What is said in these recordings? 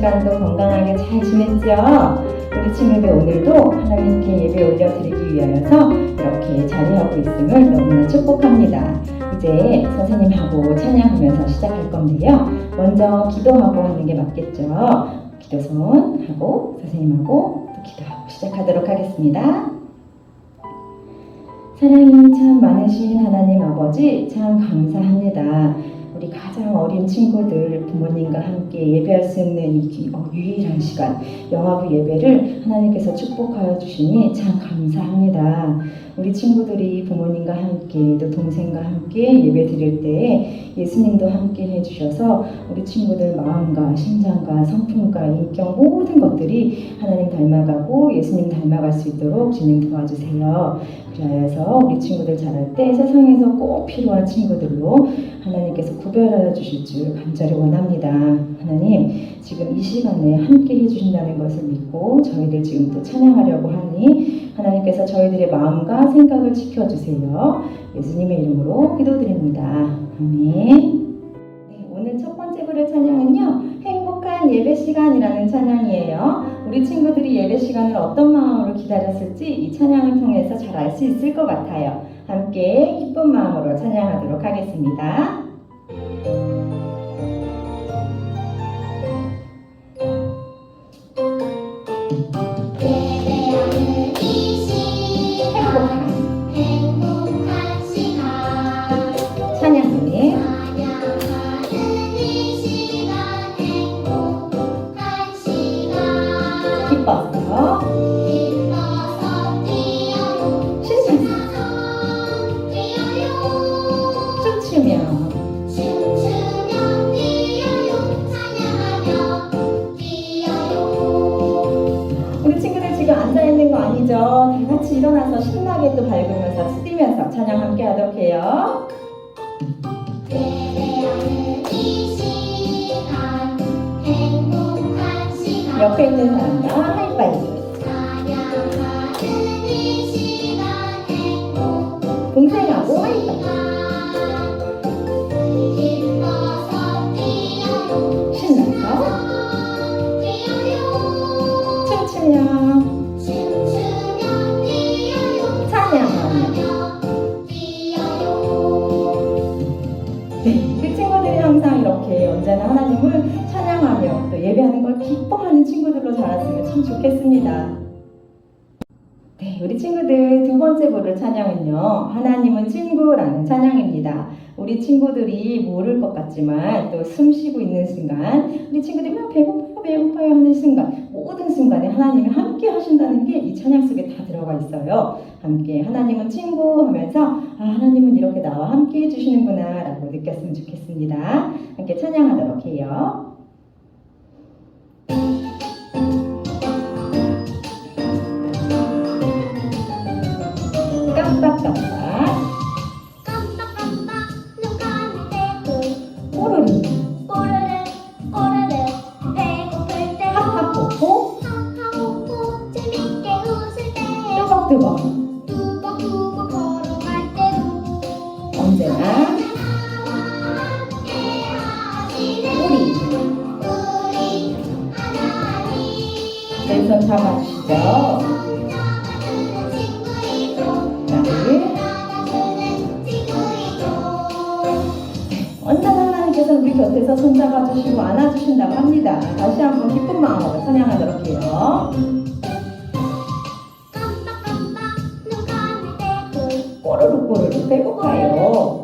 주간도 건강하게 잘 지냈죠? 우리 친구들 오늘도 하나님께 예배 올려드리기 위하여서 이렇게 자리하고 있음을 너무나 축복합니다. 이제 선생님하고 찬양하면서 시작할 건데요. 먼저 기도하고 하는 게 맞겠죠? 기도손 하고 선생님하고 또 기도하고 시작하도록 하겠습니다. 사랑이 참 많으신 하나님 아버지 참 감사합니다. 우리 가장 어린 친구들 부모님과 함께 예배할 수 있는 이 기- 어, 유일한 시간 영화부 예배를 하나님께서 축복하여 주시니 참 감사합니다. 우리 친구들이 부모님과 함께 또 동생과 함께 예배 드릴 때에 예수님도 함께 해주셔서 우리 친구들 마음과 심장과 성품과 인격 모든 것들이 하나님 닮아가고 예수님 닮아갈 수 있도록 주님 도와주세요. 그래서 우리 친구들 자랄 때 세상에서 꼭 필요한 친구들로 하나님께서 구별하여 주실 줄 간절히 원합니다. 하나님, 지금 이 시간에 함께 해주신다는 것을 믿고 저희들 지금 또 찬양하려고 하니 하나님께서 저희들의 마음과 생각을 지켜주세요. 예수님의 이름으로 기도드립니다. 아멘. 네, 오늘 첫 번째 부를 찬양은요. 행복한 예배 시간이라는 찬양이에요. 우리 친구들이 예배 시간을 어떤 마음으로 기다렸을지 이 찬양을 통해서 잘 알 수 있을 것 같아요. 함께 기쁜 마음으로 찬양하도록 하겠습니다. 친구들이 모를 것 같지만 또 숨 쉬고 있는 순간 우리 친구들이 막 배고파요 배고파요 하는 순간 모든 순간에 하나님이 함께 하신다는 게 이 찬양 속에 다 들어가 있어요. 함께 하나님은 친구 하면서 아 하나님은 이렇게 나와 함께 해주시는구나 라고 느꼈으면 좋겠습니다. 함께 찬양하도록 해요. 하나님께서 우리 곁에서 손잡아 주시고 안아 주신다고 합니다. 다시 한번 기쁜 마음으로 찬양하도록 해요. 꼬르르 꼬르르 배고파요.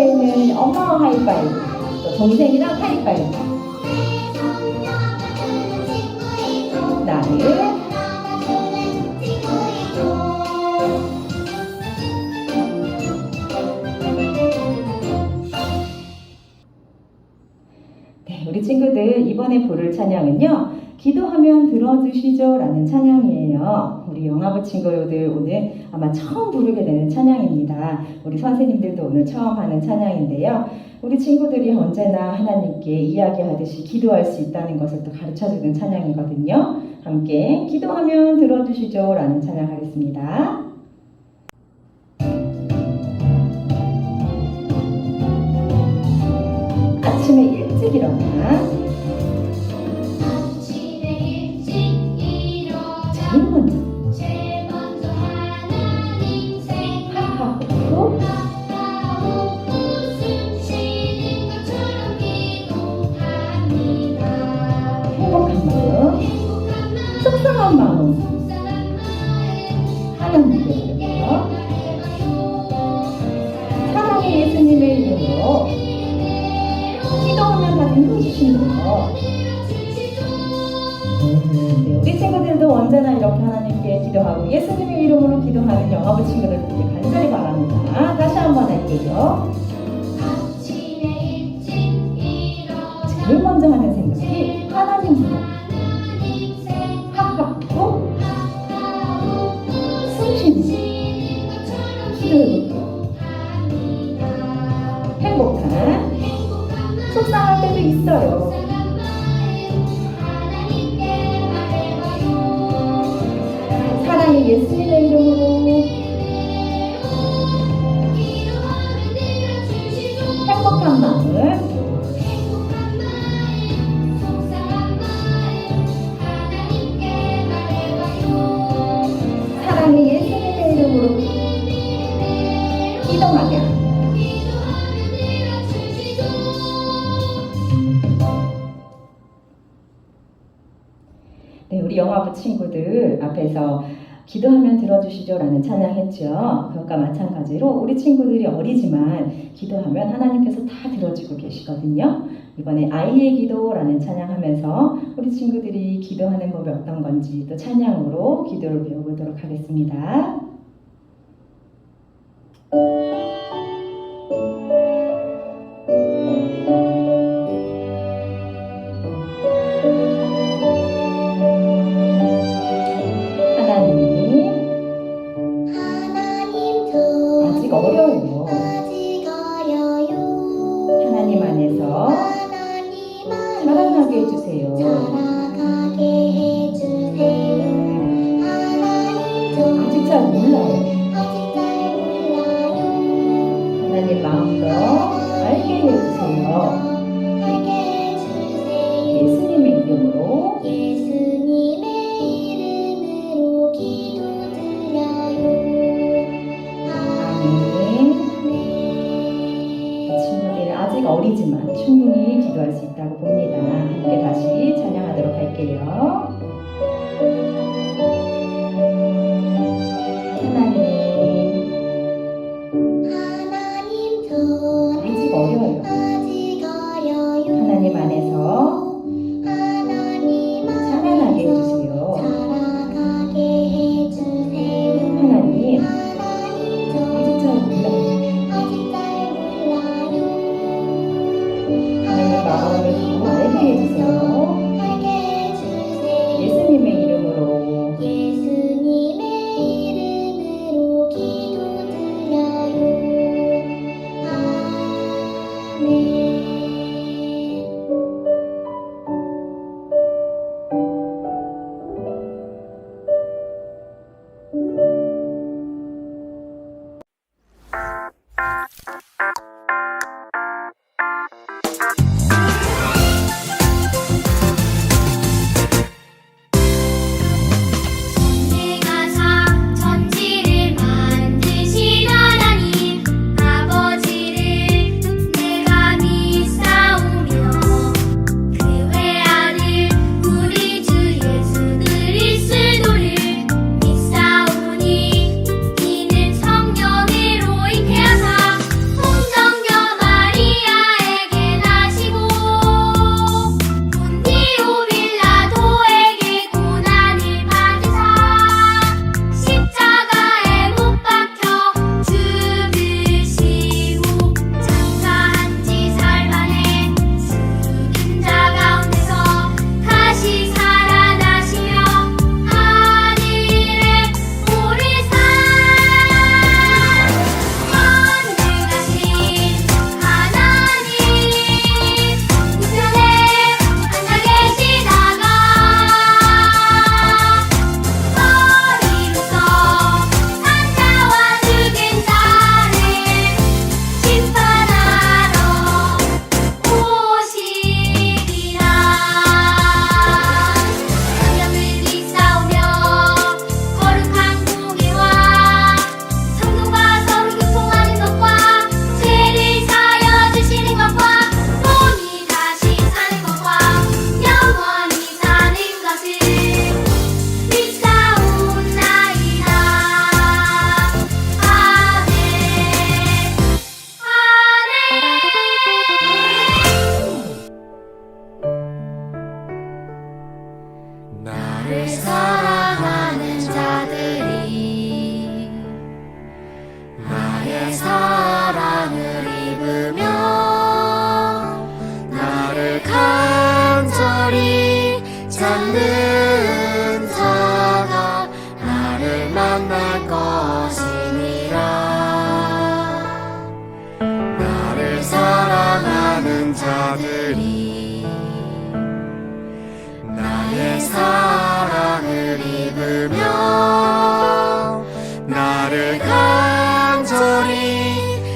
옆에는 엄마와 하이파이브, 또 동생이랑 하이파이브. 네, 우리 친구들 이번에 부를 찬양은요. 기도하면 들어주시죠 라는 찬양이에요. 우리 영화부 친구들 오늘 아마 처음 부르게 되는 찬양입니다. 우리 선생님들도 오늘 처음 하는 찬양인데요. 우리 친구들이 언제나 하나님께 이야기하듯이 기도할 수 있다는 것을 또 가르쳐주는 찬양이거든요. 함께 기도하면 들어주시죠 라는 찬양 하겠습니다. 아침에 일찍 일어나 우리 영화부 친구들 앞에서 기도하면 들어주시죠 라는 찬양했죠. 그것과 마찬가지로 우리 친구들이 어리지만 기도하면 하나님께서 다 들어주고 계시거든요. 이번에 아이의 기도라는 찬양하면서 우리 친구들이 기도하는 법이 어떤 건지 또 찬양으로 기도를 배워보도록 하겠습니다. Помогите 단지어 려. 자들이 나의 사랑을 입으며 나를 간절히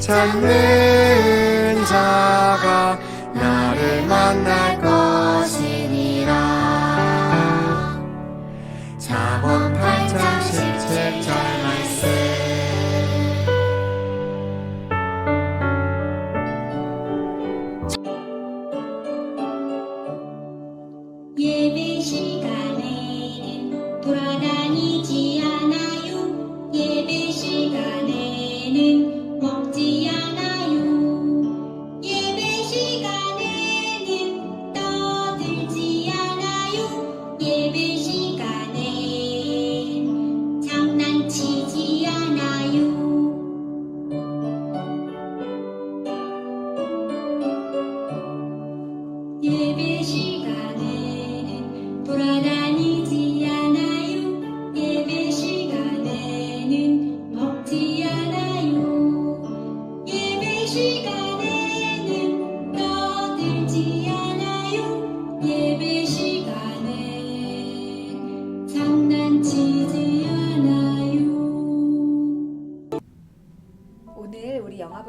찾는 자가 나를 만날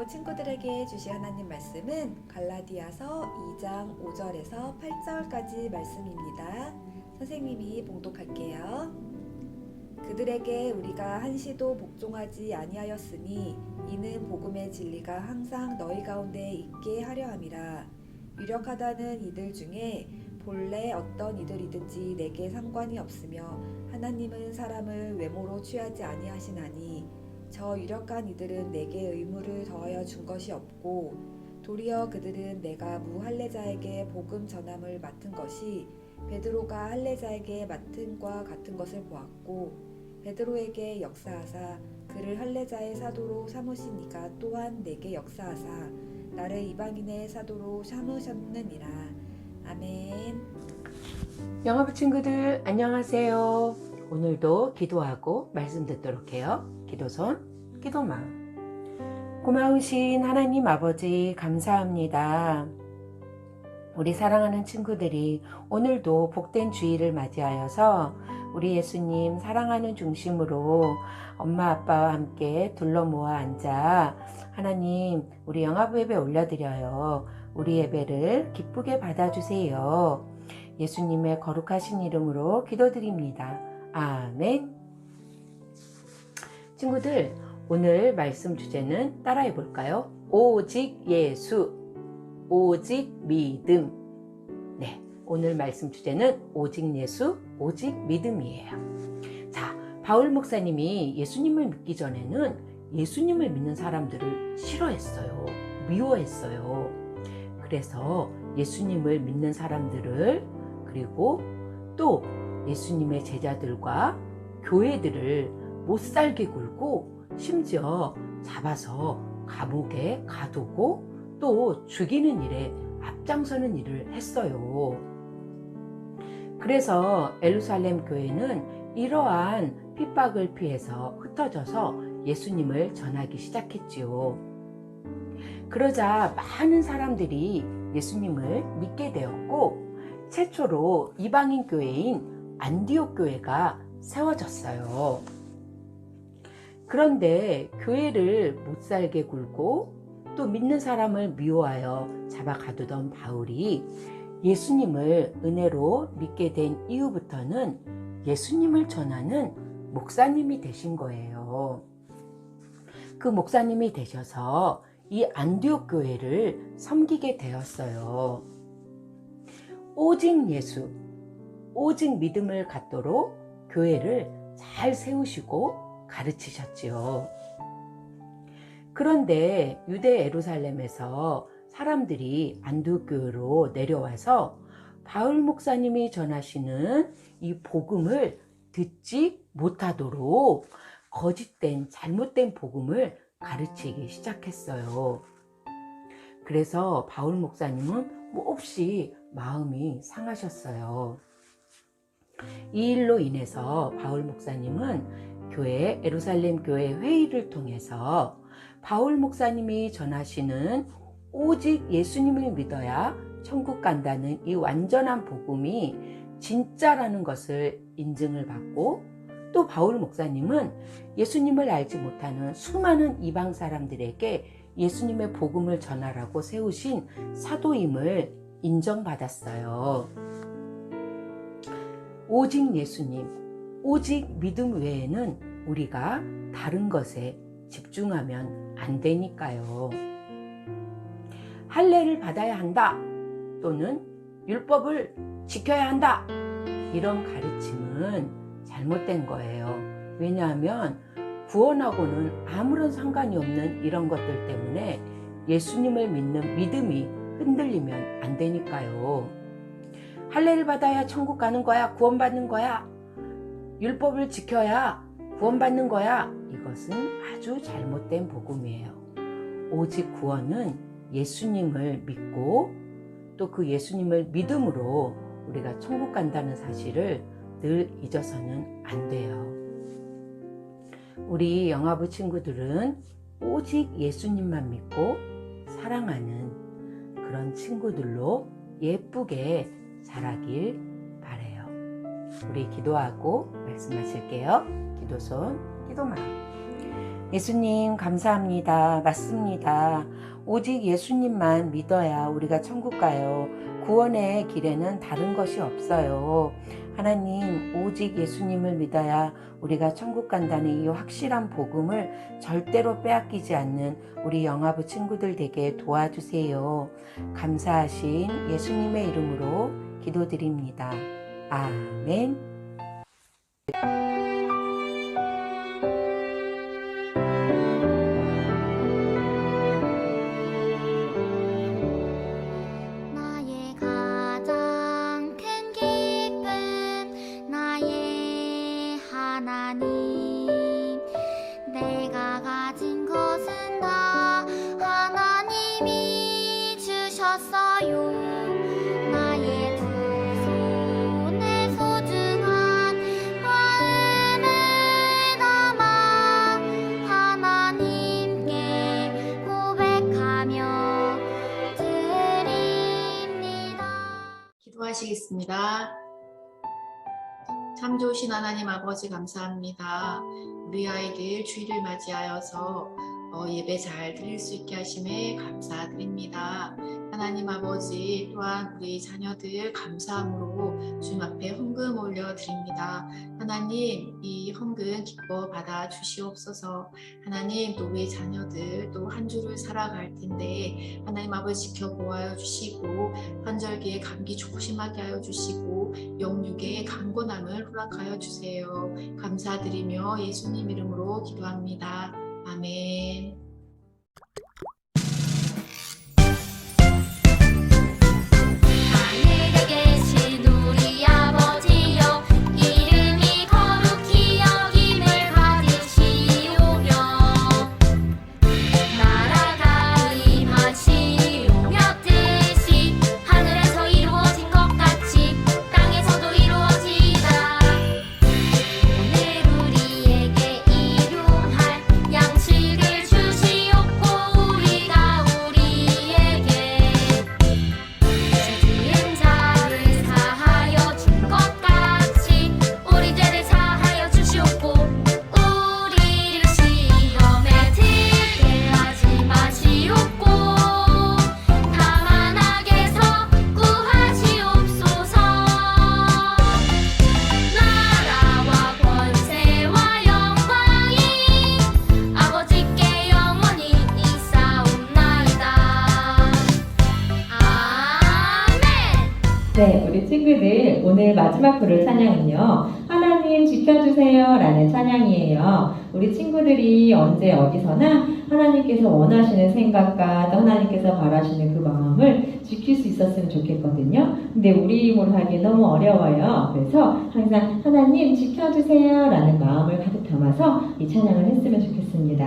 영화부 친구들에게 주신 하나님 말씀은 갈라디아서 2장 5절에서 8절까지 말씀입니다. 선생님이 봉독할게요. 그들에게 우리가 한시도 복종하지 아니하였으니 이는 복음의 진리가 항상 너희 가운데 있게 하려 함이라. 유력하다는 이들 중에 본래 어떤 이들이든지 내게 상관이 없으며 하나님은 사람을 외모로 취하지 아니하시나니 저 유력한 이들은 내게 의무를 더하여 준 것이 없고 도리어 그들은 내가 무할례자에게 복음 전함을 맡은 것이 베드로가 할례자에게 맡은과 같은 것을 보았고 베드로에게 역사하사 그를 할례자의 사도로 이가 또한 내게 역사하사 나를 이방인의 사도로 삼으셨느니라 아멘. 영화부 친구들 안녕하세요. 오늘도 기도하고 말씀 듣도록 해요. 기도손, 기도망. 고마우신 하나님 아버지 감사합니다. 우리 사랑하는 친구들이 오늘도 복된 주일을 맞이하여서 우리 예수님 사랑하는 중심으로 엄마 아빠와 함께 둘러 모아 앉아 하나님 우리 영화부 예배 올려드려요. 우리 예배를 기쁘게 받아주세요. 예수님의 거룩하신 이름으로 기도드립니다. 아멘. 친구들, 오늘 말씀 주제는 따라해 볼까요? 오직 예수, 오직 믿음. 네, 오늘 말씀 주제는 오직 예수, 오직 믿음이에요. 자, 바울 목사님이 예수님을 믿기 전에는 예수님을 믿는 사람들을 싫어했어요. 미워했어요. 그래서 예수님을 믿는 사람들을 그리고 또 예수님의 제자들과 교회들을 못 살게 굴고 심지어 잡아서 감옥에 가두고 또 죽이는 일에 앞장서는 일을 했어요. 그래서 에루살렘 교회는 이러한 핍박을 피해서 흩어져서 예수님을 전하기 시작했지요. 그러자 많은 사람들이 예수님을 믿게 되었고 최초로 이방인 교회인 안디옥 교회가 세워졌어요. 그런데 교회를 못 살게 굴고 또 믿는 사람을 미워하여 잡아 가두던 바울이 예수님을 은혜로 믿게 된 이후부터는 예수님을 전하는 목사님이 되신 거예요. 그 목사님이 되셔서 이 안디옥 교회를 섬기게 되었어요. 오직 예수, 오직 믿음을 갖도록 교회를 잘 세우시고 가르치셨지요. 그런데 유대 에루살렘에서 사람들이 안디옥 교회로 내려와서 바울 목사님이 전하시는 이 복음을 듣지 못하도록 거짓된 잘못된 복음을 가르치기 시작했어요. 그래서 바울 목사님은 몹시 마음이 상하셨어요. 이 일로 인해서 바울 목사님은 교회 에루살렘 교회 회의를 통해서 바울 목사님이 전하시는 오직 예수님을 믿어야 천국 간다는 이 완전한 복음이 진짜라는 것을 인증을 받고 또 바울 목사님은 예수님을 알지 못하는 수많은 이방 사람들에게 예수님의 복음을 전하라고 세우신 사도임을 인정받았어요. 오직 예수님, 오직 믿음 외에는 우리가 다른 것에 집중하면 안 되니까요. 할례를 받아야 한다 또는 율법을 지켜야 한다 이런 가르침은 잘못된 거예요. 왜냐하면 구원하고는 아무런 상관이 없는 이런 것들 때문에 예수님을 믿는 믿음이 흔들리면 안 되니까요. 할례를 받아야 천국 가는 거야, 구원받는 거야. 율법을 지켜야 구원받는 거야. 이것은 아주 잘못된 복음이에요. 오직 구원은 예수님을 믿고 또 그 예수님을 믿음으로 우리가 천국 간다는 사실을 늘 잊어서는 안 돼요. 우리 영화부 친구들은 오직 예수님만 믿고 사랑하는 그런 친구들로 예쁘게 자라길 바래요. 우리 기도하고 말씀하실게요. 기도손, 기도마. 예수님 감사합니다. 맞습니다. 오직 예수님만 믿어야 우리가 천국 가요. 구원의 길에는 다른 것이 없어요. 하나님, 오직 예수님을 믿어야 우리가 천국 간다는 이 확실한 복음을 절대로 빼앗기지 않는 우리 영화부 친구들 되게 도와주세요. 감사하신 예수님의 이름으로 기도드립니다. 아멘. 기도하시겠습니다. 참 좋으신 하나님 아버지 감사합니다. 우리 아이들 주일을 맞이하여서 어, 예배 잘 드릴 수 있게 하심에 감사드립니다. 하나님 아버지 또한 우리 자녀들 감사함으로 주님 앞에 헌금 올려드립니다. 하나님 이 헌금 기뻐 받아 주시옵소서. 하나님 또 우리 자녀들 또 한 주를 살아갈 텐데 하나님 아버지 지켜보아 주시고 환절기에 감기 조심하게 하여 주시고 영육에 강건함을 허락하여 주세요. 감사드리며 예수님 이름으로 기도합니다. 아멘. 마지막 부를 찬양은요. 하나님 지켜주세요 라는 찬양이에요. 우리 친구들이 언제 어디서나 하나님께서 원하시는 생각과 또 하나님께서 바라시는 그 마음을 지킬 수 있었으면 좋겠거든요. 근데 우리 힘으로 하기 너무 어려워요. 그래서 항상 하나님 지켜주세요 라는 마음을 가득 담아서 이 찬양을 했으면 좋겠습니다.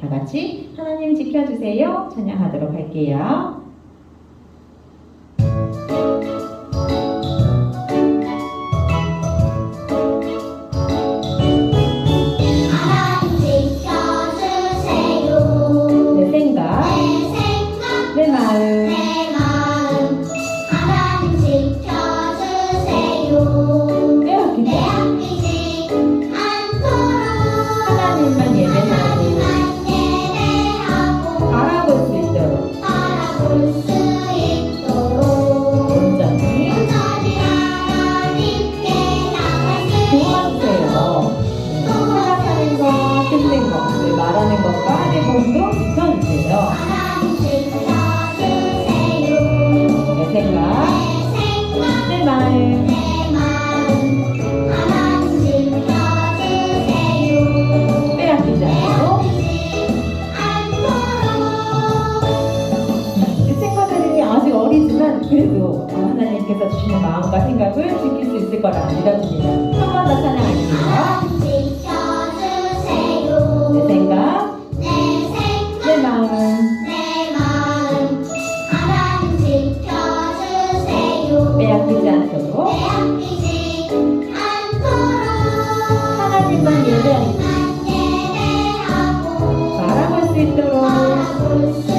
다 같이 하나님 지켜주세요 찬양하도록 할게요. 고 바라